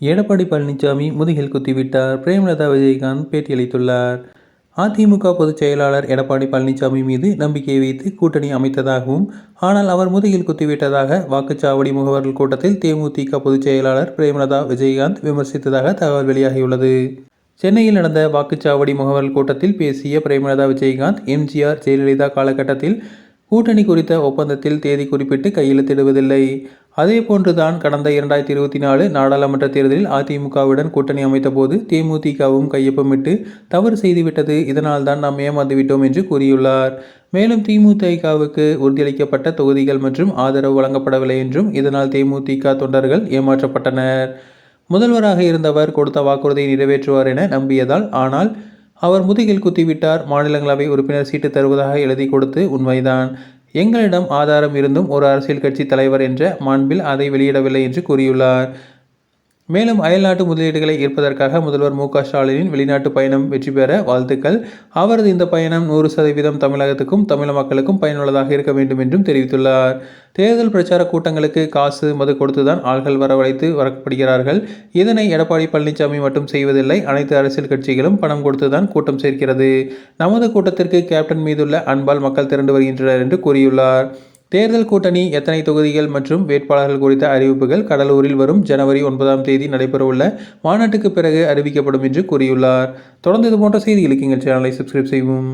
எடப்பாடி பழனிசாமி முதுகில் குத்திவிட்டார். பிரேமலதா விஜயகாந்த் பேட்டியளித்துள்ளார். அதிமுக பொதுச் செயலாளர் எடப்பாடி பழனிசாமி மீது நம்பிக்கை வைத்து கூட்டணி அமைத்ததாகவும் ஆனால் அவர் முதுகில் குத்திவிட்டதாக வாக்குச்சாவடி முகவர்கள் கூட்டத்தில் தேமுதிக பொதுச் செயலாளர் பிரேமலதா விஜயகாந்த் விமர்சித்ததாக தகவல் வெளியாகியுள்ளது. சென்னையில் நடந்த வாக்குச்சாவடி முகவர்கள் கூட்டத்தில் பேசிய பிரேமலதா விஜயகாந்த் எம்ஜிஆர் ஜெயலலிதா காலகட்டத்தில் கூட்டணி குறித்த ஒப்பந்தத்தில் தேதி குறிப்பிட்டு கையெழுத்திடுவதில்லை. அதேபோன்றுதான் கடந்த இரண்டாயிரத்தி இருபத்தி நாலு நாடாளுமன்ற தேர்தலில் அதிமுகவுடன் கூட்டணி அமைத்தபோது தேமுதிகவும் கையொப்பமிட்டு தவறு செய்துவிட்டது. இதனால் தான் நாம் ஏமாந்துவிட்டோம் என்று கூறியுள்ளார். மேலும் திமுதிகவுக்கு உறுதியளிக்கப்பட்ட தொகுதிகள் மற்றும் ஆதரவு வழங்கப்படவில்லை என்றும் இதனால் தேமுதிக தொண்டர்கள் ஏமாற்றப்பட்டனர். முதல்வராக இருந்தவர் கொடுத்த வாக்குறுதியை நிறைவேற்றுவார் என நம்பியதால் ஆனால் அவர் முதுகில் குத்திவிட்டார். மாநிலங்களவை உறுப்பினர் சீட்டு தருவதாக எழுதி கொடுத்து உண்மைதான். எங்களிடம் ஆதாரம் இருந்தும் ஒரு அரசியல் கட்சி தலைவர் என்ற மாண்பில் அதை வெளியிடவில்லை என்று கூறியுள்ளார். மேலும் அயல்நாட்டு முதலீடுகளை ஈர்ப்பதற்காக முதல்வர் மு ஸ்டாலினின் வெளிநாட்டு பயணம் வெற்றி பெற வாழ்த்துக்கள். அவரது இந்த பயணம் நூறு சதவீதம் தமிழகத்துக்கும் தமிழ் மக்களுக்கும் பயனுள்ளதாக இருக்க வேண்டும் என்றும் தெரிவித்துள்ளார். தேர்தல் பிரச்சார கூட்டங்களுக்கு காசு மது கொடுத்துதான் ஆள்கள் வரவழைத்து வரப்படுகிறார்கள். இதனை எடப்பாடி பழனிசாமி மட்டும் செய்வதில்லை அனைத்து அரசியல் கட்சிகளும் பணம் கொடுத்துதான் கூட்டம் சேர்க்கிறது. நமது கூட்டத்திற்கு கேப்டன் மீதுள்ள அன்பால் மக்கள் திரண்டு வருகின்றனர் என்று கூறியுள்ளார். தேர்தல் கூட்டணி எத்தனை தொகுதிகள் மற்றும் வேட்பாளர்கள் குறித்த அறிவிப்புகள் கடலூரில் வரும் ஜனவரி ஒன்பதாம் தேதி நடைபெறவுள்ள மாநாட்டுக்கு பிறகு அறிவிக்கப்படும் என்று கூறியுள்ளார். தொடர்ந்து இது போன்ற செய்திகளுக்கு எங்கள் சேனலை சப்ஸ்கிரைப் செய்வோம்